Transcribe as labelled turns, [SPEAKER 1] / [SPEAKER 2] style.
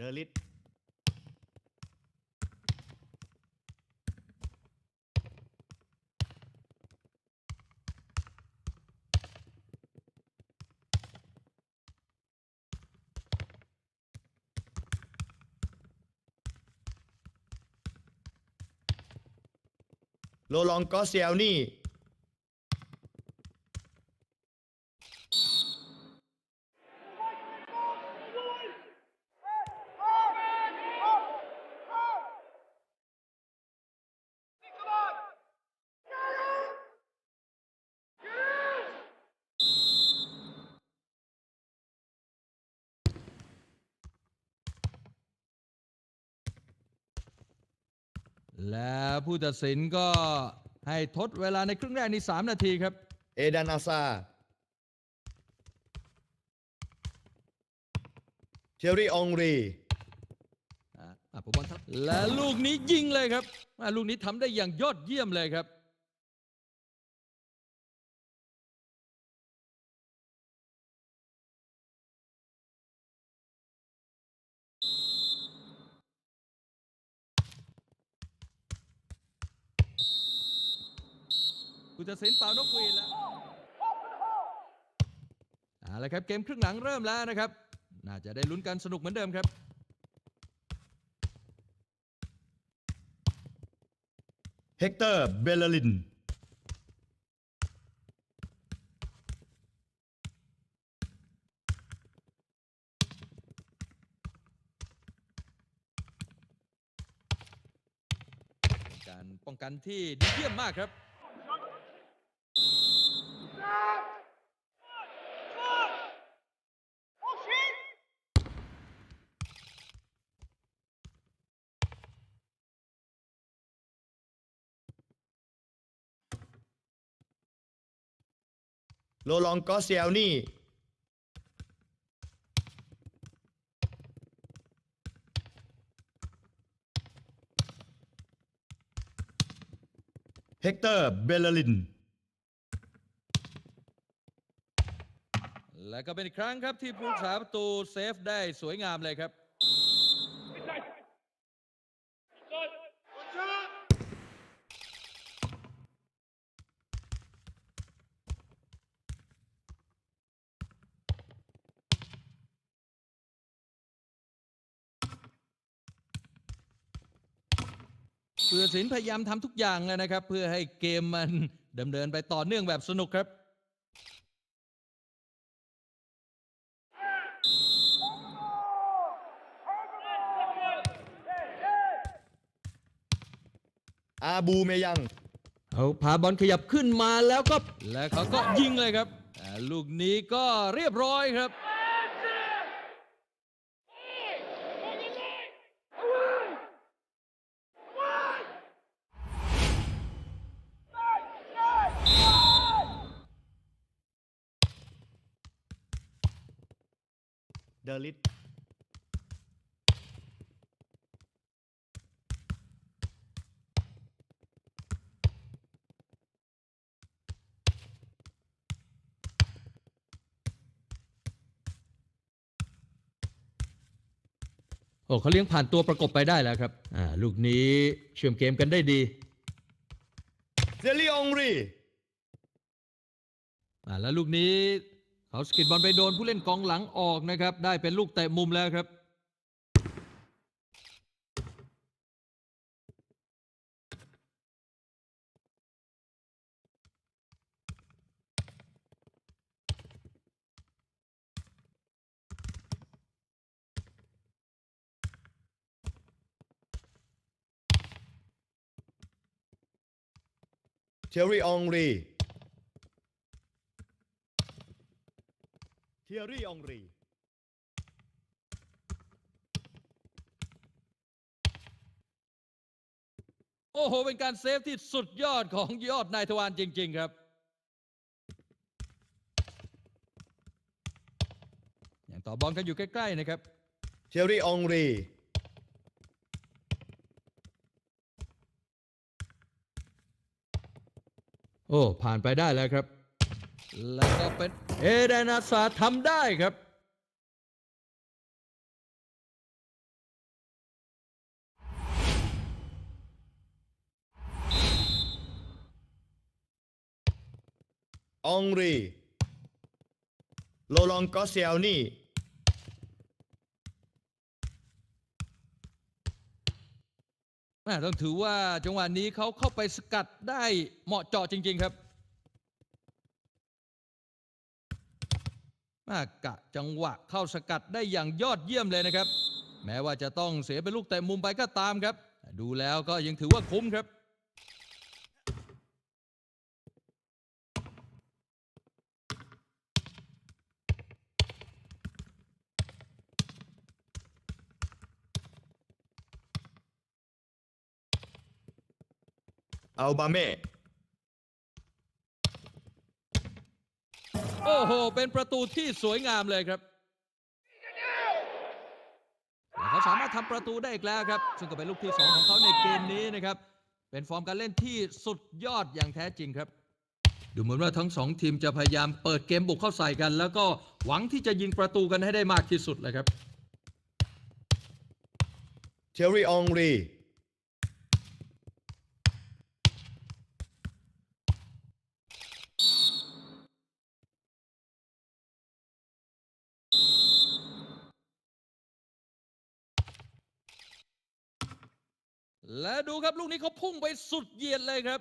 [SPEAKER 1] เดลิทโลลองกอสเซียลนี่
[SPEAKER 2] และผู้ตัดสินก็ให้ทดเวลาในครึ่งแรกนี้3นาทีครับ
[SPEAKER 1] เอดานาซาเทอรี่องรี
[SPEAKER 2] อะอะผมบอลครับและลูกนี้ยิงเลยครับอะลูกนี้ทำได้อย่างยอดเยี่ยมเลยครับ ผู้ตัดสินเป่านกหวีดแล้วเอาละครับเกมครึ่งหลังเริ่มแล้วนะครับ น่าจะได้ลุ้นกันสนุกเหมือนเดิมครับ
[SPEAKER 1] เฮกเตอร์เบลลิน
[SPEAKER 2] การป้องกันที่ดีเยี่ยมมากครับ
[SPEAKER 1] โลลองกอสเซลนี่ เฮกเตอร์ เบลลิน
[SPEAKER 2] และก็เป็นอีกครั้งครับที่ผู้รักษาประตูเซฟได้สวยงามเลยครับ เพื่อสินพยายามทำทุกอย่างเลยนะครับ เพื่อให้เกมมันดำเนินไปต่อเนื่องแบบสนุกครับ
[SPEAKER 1] อาบูเมยัง
[SPEAKER 2] เอาพาบอลขยับขึ้นมาแล้วก็ และเขาก็ยิงเลยครับอ่าลูกนี้ก็เรียบร้อยครับ
[SPEAKER 1] เดลิท
[SPEAKER 2] โอ้เขาเลี้ยงผ่านตัวประกบไปได้แล้วครับ อ่า ลูกนี้เชื่อมเกมกันได้ดี
[SPEAKER 1] เซรีองรี
[SPEAKER 2] อ่าแล้วลูกนี้ เขาสกิดบอลไปโดนผู้เล่นกองหลังออกนะครับ ได้เป็นลูกเตะมุมแล้วครับ
[SPEAKER 1] เทอรี่องรี เทอรี่องรี
[SPEAKER 2] โอ้โห เป็นการเซฟที่สุดยอดของยอดนายทวารจริง ๆ ครับ อย่างต่อบอลกันอยู่ใกล้ ๆ นะครับ
[SPEAKER 1] เทอรี่องรี
[SPEAKER 2] โอ้ ผ่านไปได้แล้วครับ แล้วก็เป็นเอเดนอาสาทำได้ครับ
[SPEAKER 1] องรีโลลองก็เซลนี่
[SPEAKER 2] ต้องถือว่าจังหวะนี้เขาเข้าไปสกัดได้เหมาะเจาะจริง ๆ ครับ ม่กะจังหวะเข้าสกัดได้อย่างยอดเยี่ยมเลยนะครับ แม้ว่าจะต้องเสียเป็นลูกเตะมุมไปก็ตามครับ ดูแล้วก็ยังถือว่าคุ้มครับ
[SPEAKER 1] อัลบาเม่
[SPEAKER 2] โอ้โห เป็นประตูที่สวยงามเลยครับเขาสามารถทำประตูได้อีกแล้วครับ ซึ่งก็เป็นลูกที่ 2 ของเขาในเกมนี้นะครับ เป็นฟอร์มการเล่นที่สุดยอดอย่างแท้จริงครับ ดูเหมือนว่าทั้งสองทีมจะพยายามเปิดเกมบุกเข้าใส่กัน แล้วก็หวังที่จะยิงประตูกันให้ได้มากที่สุดเลยครับ
[SPEAKER 1] เทอรี่องรี
[SPEAKER 2] และดูครับลูกนี้เขาพุ่งไปสุดเหยียดเลยครับ